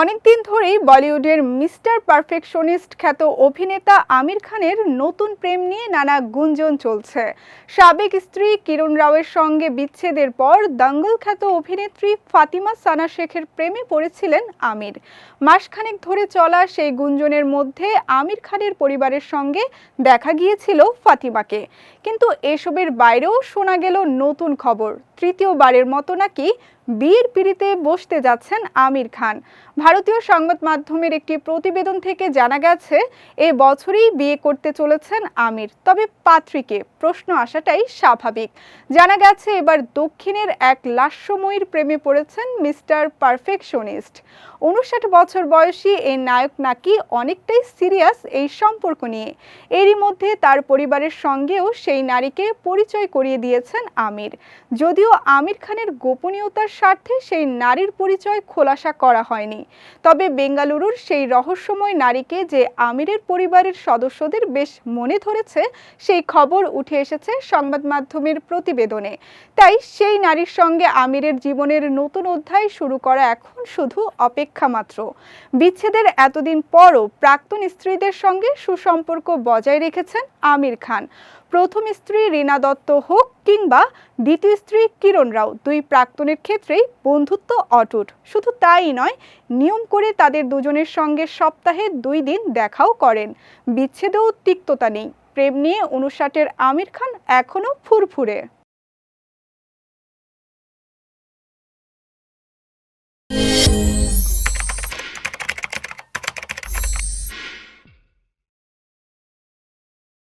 অনেকদিন ধরেই বলিউডের মিস্টার পারফেকশনিস্ট খ্যাত অভিনেতা আমির খানের নতুন প্রেম নিয়ে নানা গুঞ্জন চলছে। সাবেক স্ত্রী কিরণ রাওয়ের সঙ্গে বিচ্ছেদের পর দাঙ্গল খ্যাত অভিনেত্রী ফাতিমা সানা শেখের প্রেমে পড়েছিলেন আমির। মাসখানেক ধরে চলা সেই গুঞ্জনের মধ্যে আমির খানের পরিবারের সঙ্গে দেখা গিয়েছিল ফাতিমাকে। কিন্তু এসবের বাইরেও শোনা গেল নতুন খবর। তৃতীয়বারের মতো নাকি বিয়ের পিড়িতে বসতে যাচ্ছেন আমির খান। ভারতীয় সংবাদ মাধ্যমের একটি প্রতিবেদন থেকে জানা গেছে, এ বছরেই বিয়ে করতে চলেছেন আমির। তবে পাত্রীকে প্রশ্ন আসাটাই স্বাভাবিক। জানা গেছে, এবার দক্ষিণের এক লাস্যময়ীর প্রেমে পড়েছেন মিস্টার পারফেকশনিস্ট। উনষাট বছর বয়সী এই নায়ক নাকি অনেকটাই সিরিয়াস এই সম্পর্ক নিয়ে। এরই মধ্যে তার পরিবারের সঙ্গেও সেই নারীকে পরিচয় করিয়ে দিয়েছেন আমির। যদিও আমির খানের গোপনীয়তার স্বার্থে সেই নারীর পরিচয় খোলাসা করা হয়নি। তবে বেঙ্গালুরুর সেই রহস্যময় নারীকে যে আমিরের পরিবারের সদস্যদের বেশ মনে ধরেছে, সেই খবর উঠে এসেছে সংবাদ মাধ্যমের প্রতিবেদনে। তাই সেই নারীর সঙ্গে আমিরের জীবনের নতুন অধ্যায় শুরু করা এখন শুধু অপেক্ষা মাত্র। বিচ্ছেদের এতদিন পরও প্রাক্তন স্ত্রীদের সঙ্গে সুসম্পর্ক বজায় রেখেছেন আমির খান। প্রথম স্ত্রী রীনা দত্ত হোক কিংবা দ্বিতীয় স্ত্রী কিরণ রাও দুই প্রাক্তনের ক্ষেত্রেই বন্ধুত্ব অটুট। শুধু তাই নয়, নিয়ম করে তাদের দুজনের সঙ্গে সপ্তাহে দুই দিন দেখাও করেন। বিচ্ছেদেও তিক্ততা নেই। প্রেম নিয়ে উনষাটের আমির খান এখনও ফুরফুরে।